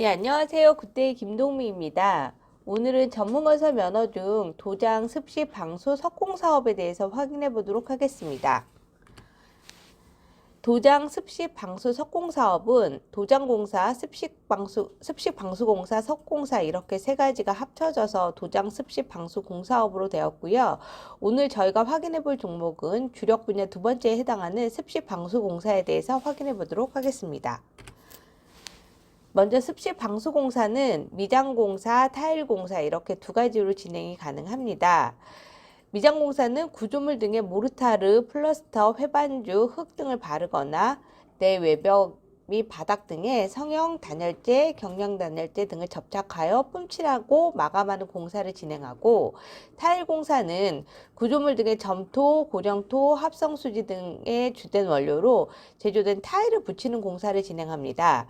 네, 안녕하세요. 굿데이 김동미입니다. 오늘은 전문건설 면허 중 도장 습식 방수 석공 사업에 대해서 확인해 보도록 하겠습니다. 도장 습식 방수 석공 사업은 도장공사, 습식 방수, 습식 방수공사, 석공사 이렇게 세 가지가 합쳐져서 도장 습식 방수 공사업으로 되었고요. 오늘 저희가 확인해 볼 종목은 주력 분야 두 번째에 해당하는 습식 방수 공사에 대해서 확인해 보도록 하겠습니다. 먼저 습식 방수 공사는 미장 공사, 타일 공사 이렇게 두 가지로 진행이 가능합니다. 미장 공사는 구조물 등에 모르타르, 플러스터, 회반주, 흙 등을 바르거나 내 외벽 및 바닥 등에 성형 단열재, 경량 단열재 등을 접착하여 뿜칠하고 마감하는 공사를 진행하고 타일 공사는 구조물 등의 점토, 고령토, 합성 수지 등의 주된 원료로 제조된 타일을 붙이는 공사를 진행합니다.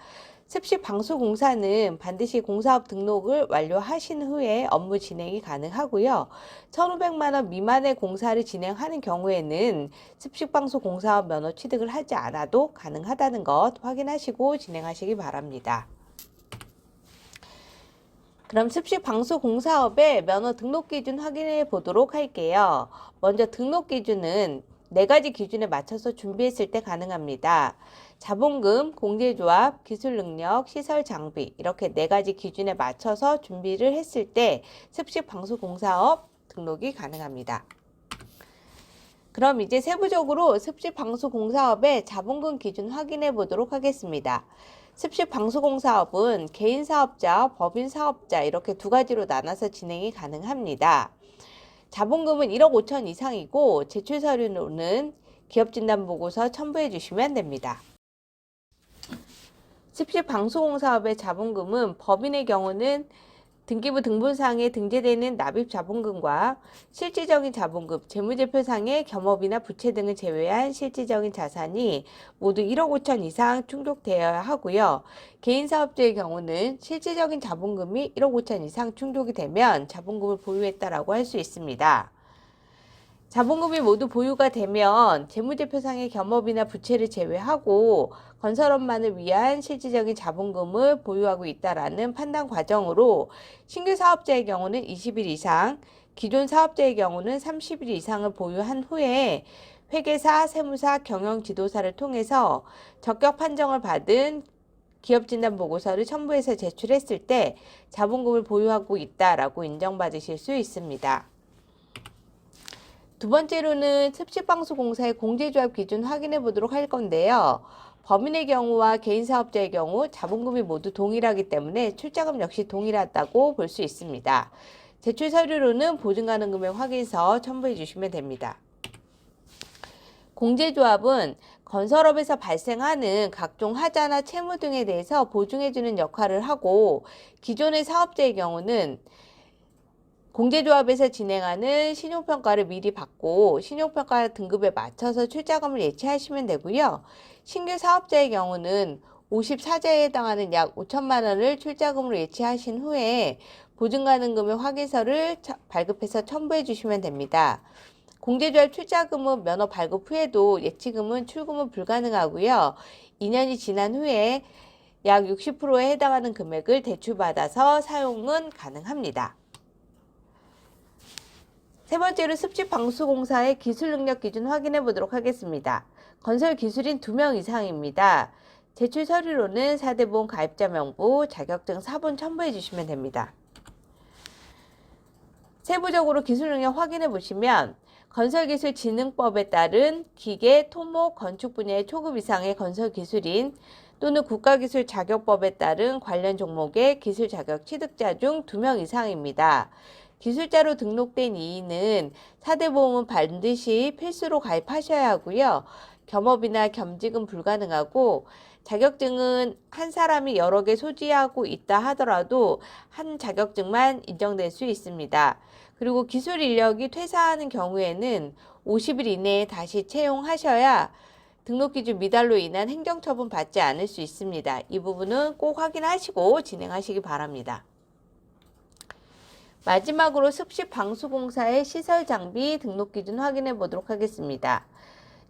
습식 방수 공사는 반드시 공사업 등록을 완료하신 후에 업무 진행이 가능하고요. 1,500만 원 미만의 공사를 진행하는 경우에는 습식 방수 공사업 면허 취득을 하지 않아도 가능하다는 것 확인하시고 진행하시기 바랍니다. 그럼 습식 방수 공사업의 면허 등록 기준 확인해 보도록 할게요. 먼저 등록 기준은 네 가지 기준에 맞춰서 준비했을 때 가능합니다. 자본금, 공제조합, 기술 능력, 시설 장비 이렇게 네 가지 기준에 맞춰서 준비를 했을 때 습식 방수 공사업 등록이 가능합니다. 그럼 이제 세부적으로 습식 방수 공사업의 자본금 기준 확인해 보도록 하겠습니다. 습식 방수 공사업은 개인 사업자, 법인 사업자 이렇게 두 가지로 나눠서 진행이 가능합니다. 자본금은 1억 5천 이상이고 제출 서류는 기업 진단 보고서 첨부해 주시면 됩니다. 습식 방수공 사업의 자본금은 법인의 경우는 등기부 등본상에 등재되는 납입 자본금과 실질적인 자본금, 재무제표상의 겸업이나 부채 등을 제외한 실질적인 자산이 모두 1억 5천 이상 충족되어야 하고요. 개인 사업자의 경우는 실질적인 자본금이 1억 5천 이상 충족이 되면 자본금을 보유했다라고 할 수 있습니다. 자본금이 모두 보유가 되면 재무제표상의 겸업이나 부채를 제외하고 건설업만을 위한 실질적인 자본금을 보유하고 있다라는 판단 과정으로 신규 사업자의 경우는 20일 이상, 기존 사업자의 경우는 30일 이상을 보유한 후에 회계사, 세무사, 경영지도사를 통해서 적격 판정을 받은 기업 진단 보고서를 첨부해서 제출했을 때 자본금을 보유하고 있다라고 인정받으실 수 있습니다. 두 번째로는 습식방수공사의 공제조합 기준 확인해 보도록 할 건데요. 범인의 경우와 개인 사업자의 경우 자본금이 모두 동일하기 때문에 출자금 역시 동일하다고 볼 수 있습니다. 제출 서류로는 보증가능 금액 확인서 첨부해 주시면 됩니다. 공제조합은 건설업에서 발생하는 각종 하자나 채무 등에 대해서 보증해주는 역할을 하고 기존의 사업자의 경우는 공제조합에서 진행하는 신용평가를 미리 받고 신용평가 등급에 맞춰서 출자금을 예치하시면 되고요. 신규 사업자의 경우는 54자에 해당하는 약 5천만 원을 출자금으로 예치하신 후에 보증가능금의 확인서를 발급해서 첨부해 주시면 됩니다. 공제조합 출자금은 면허 발급 후에도 예치금은 출금은 불가능하고요. 2년이 지난 후에 약 60%에 해당하는 금액을 대출받아서 사용은 가능합니다. 세 번째로 습식 방수공사의 기술 능력 기준 확인해 보도록 하겠습니다. 건설 기술인 2명 이상입니다. 제출 서류로는 사대보험 가입자 명부, 자격증 사본 첨부해 주시면 됩니다. 세부적으로 기술 능력 확인해 보시면 건설기술진흥법에 따른 기계, 토목, 건축 분야의 초급 이상의 건설 기술인 또는 국가기술 자격법에 따른 관련 종목의 기술 자격 취득자 중 2명 이상입니다. 기술자로 등록된 이인은 사대보험은 반드시 필수로 가입하셔야 하고요. 겸업이나 겸직은 불가능하고 자격증은 한 사람이 여러 개 소지하고 있다 하더라도 한 자격증만 인정될 수 있습니다. 그리고 기술 인력이 퇴사하는 경우에는 50일 이내에 다시 채용하셔야 등록 기준 미달로 인한 행정처분 받지 않을 수 있습니다. 이 부분은 꼭 확인하시고 진행하시기 바랍니다. 마지막으로 습식 방수공사의 시설 장비 등록 기준 확인해 보도록 하겠습니다.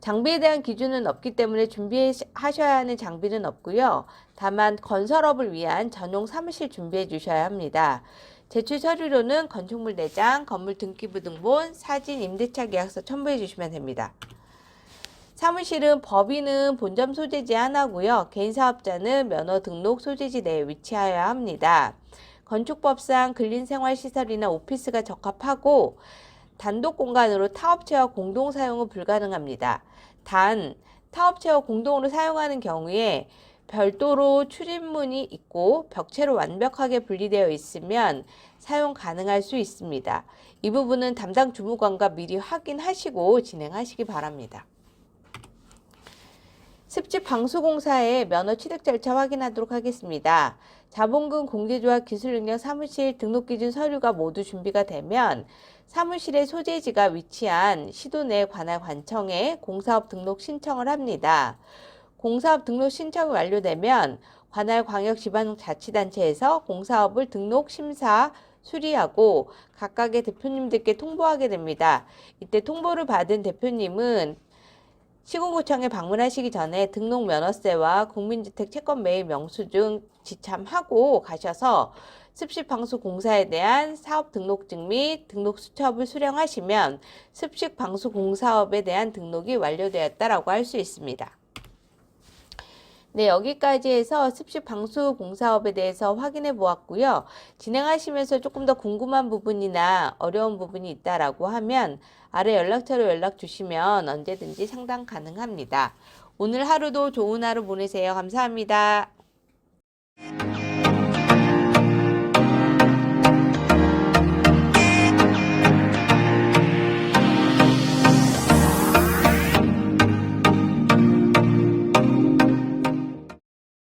장비에 대한 기준은 없기 때문에 준비하셔야 하는 장비는 없고요. 다만 건설업을 위한 전용 사무실 준비해 주셔야 합니다. 제출 서류로는 건축물 내장, 건물 등기부 등본, 사진, 임대차 계약서 첨부해 주시면 됩니다. 사무실은 법인은 본점 소재지 하나고요. 개인 사업자는 면허 등록 소재지 내에 위치하여야 합니다. 건축법상 근린생활시설이나 오피스가 적합하고 단독 공간으로 타업체와 공동 사용은 불가능합니다. 단 타업체와 공동으로 사용하는 경우에 별도로 출입문이 있고 벽체로 완벽하게 분리되어 있으면 사용 가능할 수 있습니다. 이 부분은 담당 주무관과 미리 확인하시고 진행하시기 바랍니다. 습지 방수공사의 면허 취득 절차 확인하도록 하겠습니다. 자본금 공제조합 기술능력 사무실 등록기준 서류가 모두 준비가 되면 사무실의 소재지가 위치한 시도 내 관할 관청에 공사업 등록 신청을 합니다. 공사업 등록 신청이 완료되면 관할 광역 지방자치단체에서 공사업을 등록 심사 수리하고 각각의 대표님들께 통보하게 됩니다. 이때 통보를 받은 대표님은 시군구청에 방문하시기 전에 등록 면허세와 국민주택 채권 매입 명수증 지참하고 가셔서 습식 방수 공사에 대한 사업 등록증 및 등록 수첩을 수령하시면 습식 방수 공사업에 대한 등록이 완료되었다라고 할 수 있습니다. 네, 여기까지 해서 습식 방수 공사업에 대해서 확인해 보았고요. 진행하시면서 조금 더 궁금한 부분이나 어려운 부분이 있다라고 하면 아래 연락처로 연락 주시면 언제든지 상담 가능합니다. 오늘 하루도 좋은 하루 보내세요. 감사합니다.